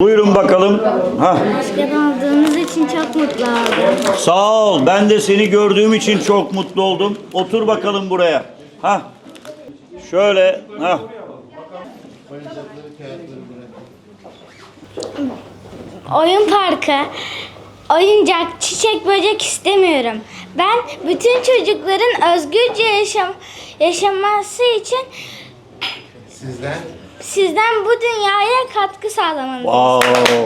Buyurun bakalım. Ha, Başkan aldığınız için çok mutlu oldum. sağ ol. Ben de seni gördüğüm için çok mutlu oldum. Otur bakalım buraya. Ha. Şöyle. Ha. Oyun parkı, oyuncak, çiçek, böcek istemiyorum. Ben bütün çocukların özgürce yaşam yaşaması için Sizden sizden bu dünyaya katkı sağlamanızı Wow.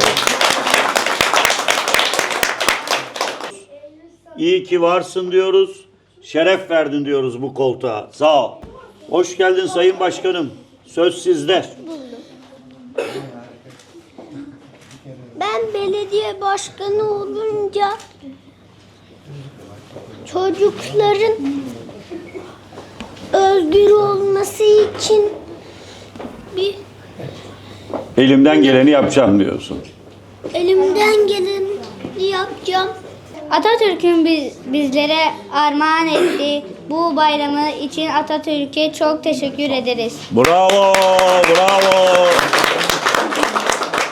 İyi ki varsın diyoruz. Şeref verdin diyoruz bu koltuğa. Sağ ol. Hoş geldin Sayın Başkanım. Söz sizde. Ben belediye başkanı olunca çocukların özgür olması için bir Elimden geleni yapacağım diyorsun. elimden geleni yapacağım. Atatürk'ün biz- bizlere armağan ettiği bu bayramı için Atatürk'e çok teşekkür ederiz. Bravo, bravo.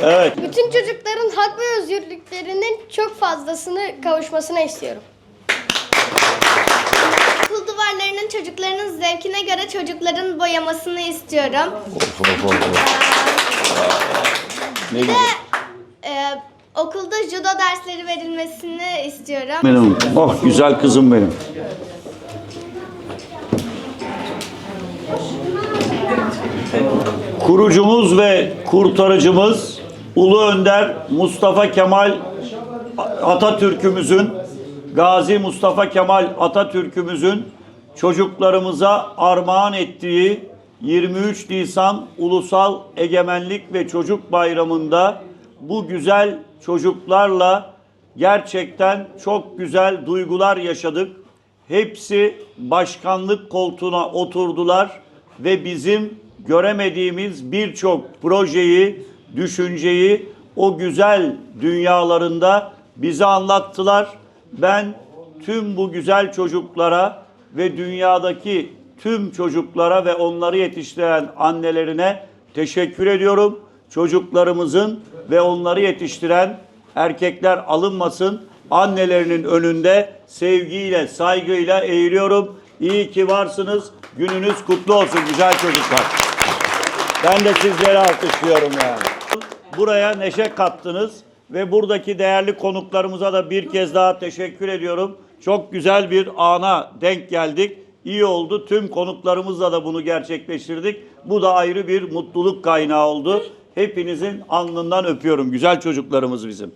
Evet, Bütün çocukların hak ve özgürlüklerinin çok fazlasını kavuşmasını istiyorum. Okul duvarlarının çocukların zevkine göre çocukların boyamasını istiyorum. ne güzel. Ee, okulda judo dersleri verilmesini istiyorum. Benim, oh güzel kızım benim. Kurucumuz ve kurtarıcımız Ulu Önder Mustafa Kemal Atatürk'ümüzün Gazi Mustafa Kemal Atatürk'ümüzün çocuklarımıza armağan ettiği 23 Nisan Ulusal Egemenlik ve Çocuk Bayramı'nda bu güzel çocuklarla gerçekten çok güzel duygular yaşadık. Hepsi başkanlık koltuğuna oturdular ve bizim göremediğimiz birçok projeyi, düşünceyi o güzel dünyalarında bize anlattılar. Ben tüm bu güzel çocuklara ve dünyadaki tüm çocuklara ve onları yetiştiren annelerine teşekkür ediyorum. Çocuklarımızın ve onları yetiştiren erkekler alınmasın. Annelerinin önünde sevgiyle, saygıyla eğiliyorum. İyi ki varsınız. Gününüz kutlu olsun güzel çocuklar. Ben de sizleri alkışlıyorum yani. Buraya neşe kattınız ve buradaki değerli konuklarımıza da bir kez daha teşekkür ediyorum. Çok güzel bir ana denk geldik. İyi oldu. Tüm konuklarımızla da bunu gerçekleştirdik. Bu da ayrı bir mutluluk kaynağı oldu. Hepinizin alnından öpüyorum. Güzel çocuklarımız bizim.